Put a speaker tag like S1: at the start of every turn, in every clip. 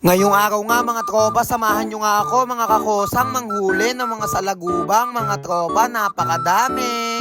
S1: Ngayong araw nga mga tropa, samahan nyo nga ako mga kakosang manghuli ng mga salagubang mga tropa, napakadami.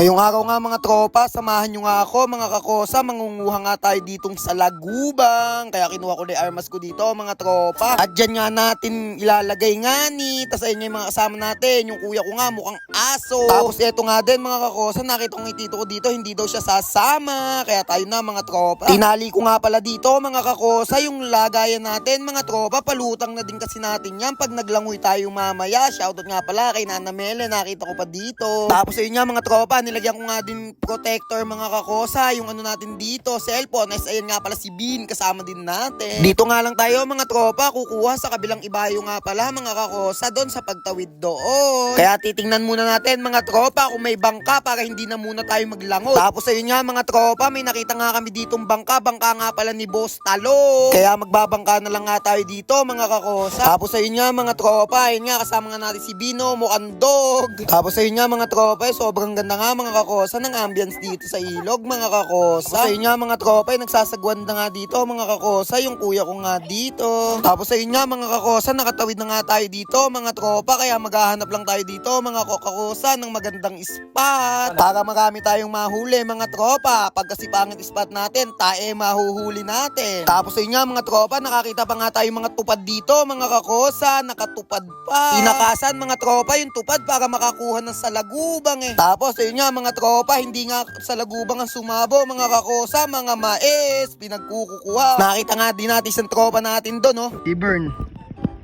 S1: Ngayong araw nga mga tropa, samahan nyo nga ako mga kakosa, mangunguha nga tayo ditong sa lagubang. Kaya kinuha ko na armas ko dito mga tropa. At dyan nga natin ilalagay nga ni, tas ayun yung mga kasama natin. Yung kuya ko nga mukhang aso. Tapos eto nga din mga kakosa, nakita ko ng tito ko dito, hindi daw siya sasama. Kaya tayo na mga tropa. Tinali ko nga pala dito mga kakosa, yung lagayan natin mga tropa, palutang na din kasi natin yan pag naglangoy tayo mamaya. Shoutout nga pala kay Nana Mele, nakita ko pa dito. Tapos ayun nga mga tropa, nilagyan ko nga din protector mga kakosa, yung ano natin dito, cellphone. As ayun nga pala si Bean, kasama din natin. Dito nga lang tayo mga tropa, kukuha sa kabilang ibayo nga pala mga kakosa doon sa pagtawid doon. Kaya titingnan muna natin mga tropa kung may bangka para hindi na muna tayo maglangot. Tapos ayun nga mga tropa, may nakita nga kami ditong bangka, bangka nga pala ni Boss Talo. Kaya magbabangka na lang nga tayo dito mga kakosa. Tapos ayun nga mga tropa, ayun nga kasama nga natin si Bino, mukhang dog. Tapos ayun nga mga tropa, eh, sobrang ganda nga mga kakosa ng ambience dito sa ilog mga kakosa. Ayun nga mga tropa, eh, nagsasagwan na nga dito mga kakosa, yung kuya ko nga dito. Tapos ayun nga mga kakosa, nakatawid na nga tayo dito mga tropa, kaya maghahanap lang tayo dito mga kakosa ng magandang spot. Para marami tayong mahuli mga tropa. Pag kasi pangit spot natin, tae mahuhuli natin. Tapos ayun nga mga tropa, nakakita pa nga tayo mga tupad dito mga kakosa, nakatupad pa. Inakasan mga tropa yung tupad para makakuha ng salagubang eh. Tapos ayun nga mga tropa, hindi nga salagubang ang sumabo mga kakosa, mga mais, pinagkukukuha. Nakita nga din natin sa tropa natin doon oh.
S2: Si Bern.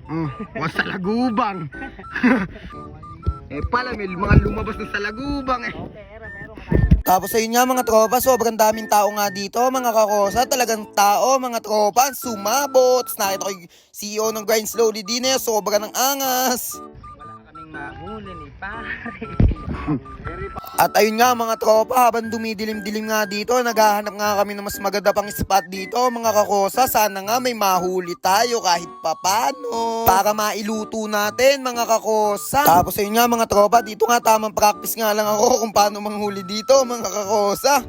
S2: Mm, mga salagubang. eh pala may mga lumabas ng salagubang eh.
S1: Tapos ayun nga mga tropa, sobrang daming tao nga dito, mga kakosa, talagang tao, mga tropa, sumabot. Nakita ko yung CEO ng Grind Slowly din eh, sobrang ng angas.
S2: Wala kaming mahuli ni pare.
S1: At ayun nga mga tropa, habang dumidilim-dilim nga dito, naghahanap nga kami ng mas maganda pang spot dito, mga kakosa. Sana nga may mahuli tayo kahit papano. Para mailuto natin, mga kakosa. Tapos ayun nga mga tropa, dito nga tamang practice nga lang ako kung paano manghuli dito, mga kakosa.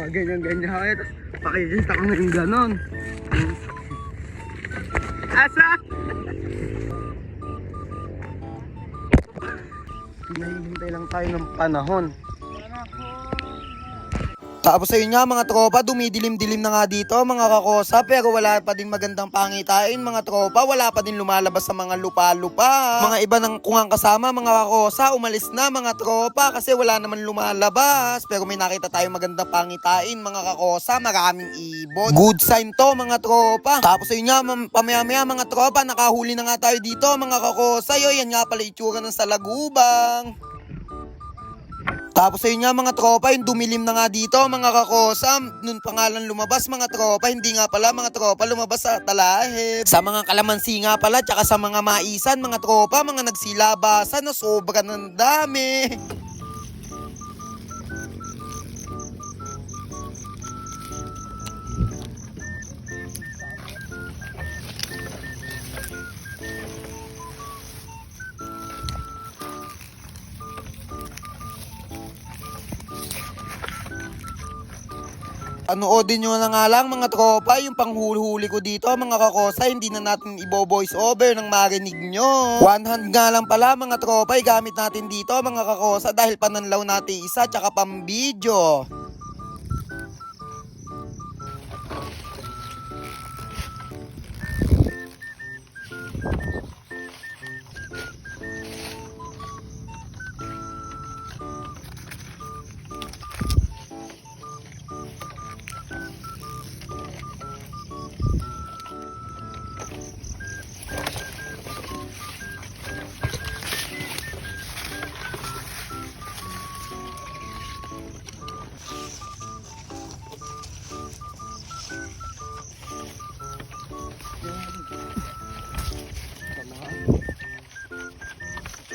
S2: Oh, ganyan ganyan. Tapos pakikita ko na yung ganon. Asa? Hinahihintay lang tayo ng panahon.
S1: Tapos ayun nga mga tropa, dumidilim-dilim na nga dito mga kakosa pero wala pa din magandang pangitain mga tropa, wala pa din lumalabas sa mga lupa-lupa. Mga iba ng kungang kasama mga kakosa, umalis na mga tropa kasi wala naman lumalabas. Pero may nakita tayong magandang pangitain mga kakosa, maraming ibon. Good sign to mga tropa. Tapos ayun nga pamaya-maya mga tropa, nakahuli na nga tayo dito mga kakosa. Yo, yan nga pala itsura ng salagubang. Tapos ayun nga mga tropa, yung dumilim na nga dito mga kakosam. Nun pangalan lumabas mga tropa, hindi nga pala mga tropa lumabas sa talahib. Sa mga kalamansi nga pala, tsaka sa mga maisan mga tropa, mga nagsilabasan na sobra ng dami. Panoodin nyo na nga lang mga tropa, yung panghuli ko dito mga kakosa, hindi na natin ibo-voice over ng marinig nyo. One hand nga lang pala mga tropa, gamit natin dito mga kakosa dahil pananlaw natin isa tsaka pang video.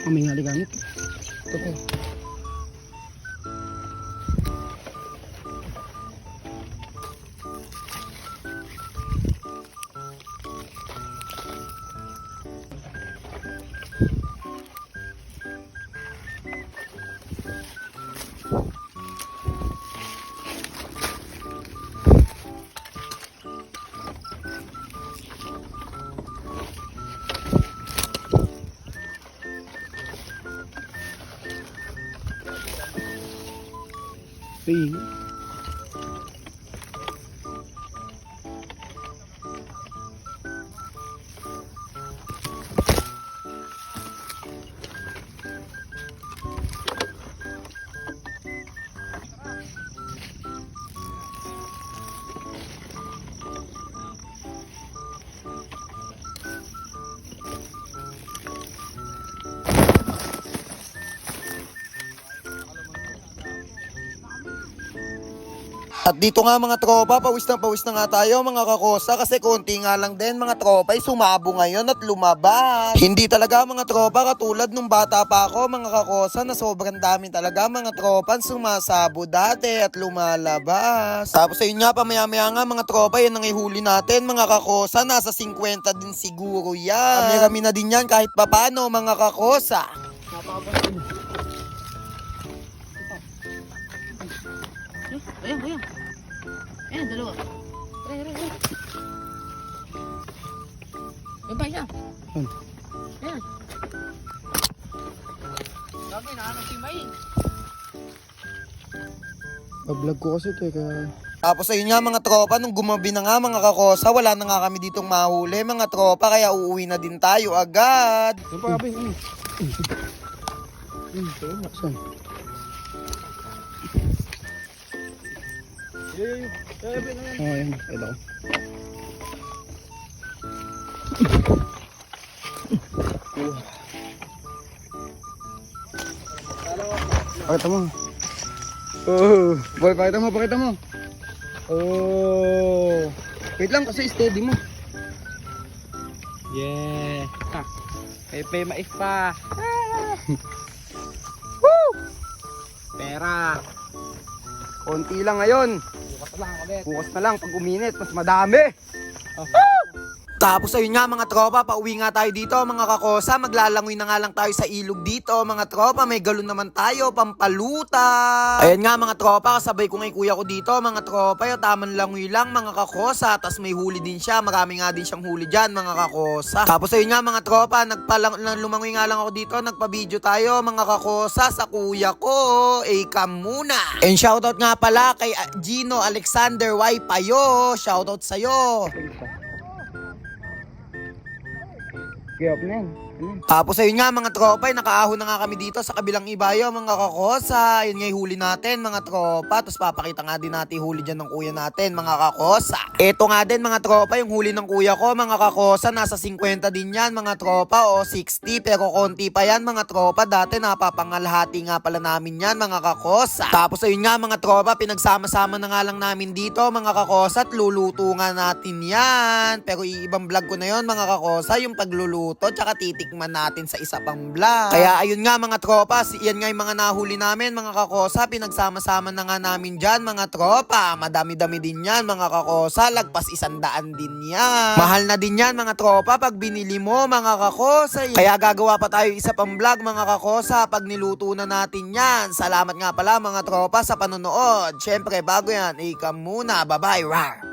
S2: Kumingali gamit. Ito po. see you.
S1: At dito nga mga tropa, pawis na pawis na nga tayo mga kakosa kasi konti nga lang din mga tropa ay sumabo ngayon at lumabas. Hindi talaga mga tropa katulad nung bata pa ako mga kakosa na sobrang dami talaga mga tropa sumasabo dati at lumalabas. Tapos ayun nga pamaya-maya nga mga tropa yan ang ihuli natin mga kakosa nasa 50 din siguro yan. Kami-kami na din yan kahit papano mga kakosa.
S3: Ayan, ayan. Ayan, dalawa. Tara, tara, tara. Baba siya. Ayan. Sabi, nahanap si Main.
S2: Pag-vlog ko kasi teka.
S1: Tapos ayun nga mga tropa, nung gumabi na nga mga kakosa, wala na nga kami ditong mahuli mga tropa, kaya uuwi na din tayo agad.
S2: Yung pa kabe. Hmm. Hmm, saan? Oh, ayan. Ito. Pakita mo. Oh, boy, pakita mo, pakita mo. Oh. Wait lang kasi steady mo.
S3: Yeah. Ha. Pepe mais pa.
S2: Pera. Konti lang ngayon.
S3: Lang ulit.
S2: Bukas na lang pag uminit, mas madami.
S1: Tapos ayun nga mga tropa, pauwi nga tayo dito mga kakosa, maglalangoy na nga lang tayo sa ilog dito mga tropa, may galon naman tayo, pampaluta. Ayan nga mga tropa, kasabay ko ngay kuya ko dito mga tropa, yung tamang langoy lang mga kakosa, tas may huli din siya, marami nga din siyang huli dyan mga kakosa. Tapos ayun nga mga tropa, nagpalang, na- lumangoy nga lang ako dito, nagpa-video tayo mga kakosa sa kuya ko, eh kam muna. And shoutout nga pala kay ah, Gino Alexander Y. Payo, shoutout sa'yo.
S2: Kaya up na yan.
S1: Tapos ayun nga mga tropa, eh, nakaahon na nga kami dito sa kabilang ibayo mga kakosa. Yun nga yung huli natin mga tropa. Tapos papakita nga din natin huli dyan ng kuya natin mga kakosa. Ito nga din mga tropa, yung huli ng kuya ko mga kakosa. Nasa 50 din yan mga tropa o 60 pero konti pa yan mga tropa. Dati napapangalhati nga pala namin yan mga kakosa. Tapos ayun nga mga tropa, pinagsama-sama na nga lang namin dito mga kakosa at luluto nga natin yan. Pero iibang vlog ko na yon mga kakosa, yung pagluluto tsaka titikman natin sa isa pang vlog. Kaya ayun nga mga tropa, si, yan nga yung mga nahuli namin mga kakosa, pinagsama-sama na nga namin dyan mga tropa. Madami-dami din yan mga kakosa, lagpas isandaan din yan. Mahal na din yan mga tropa pag binili mo mga kakosa. Kaya gagawa pa tayo isa pang vlog mga kakosa pag niluto na natin yan. Salamat nga pala mga tropa sa panonood. Syempre bago yan, ikam muna. Bye-bye. Rar.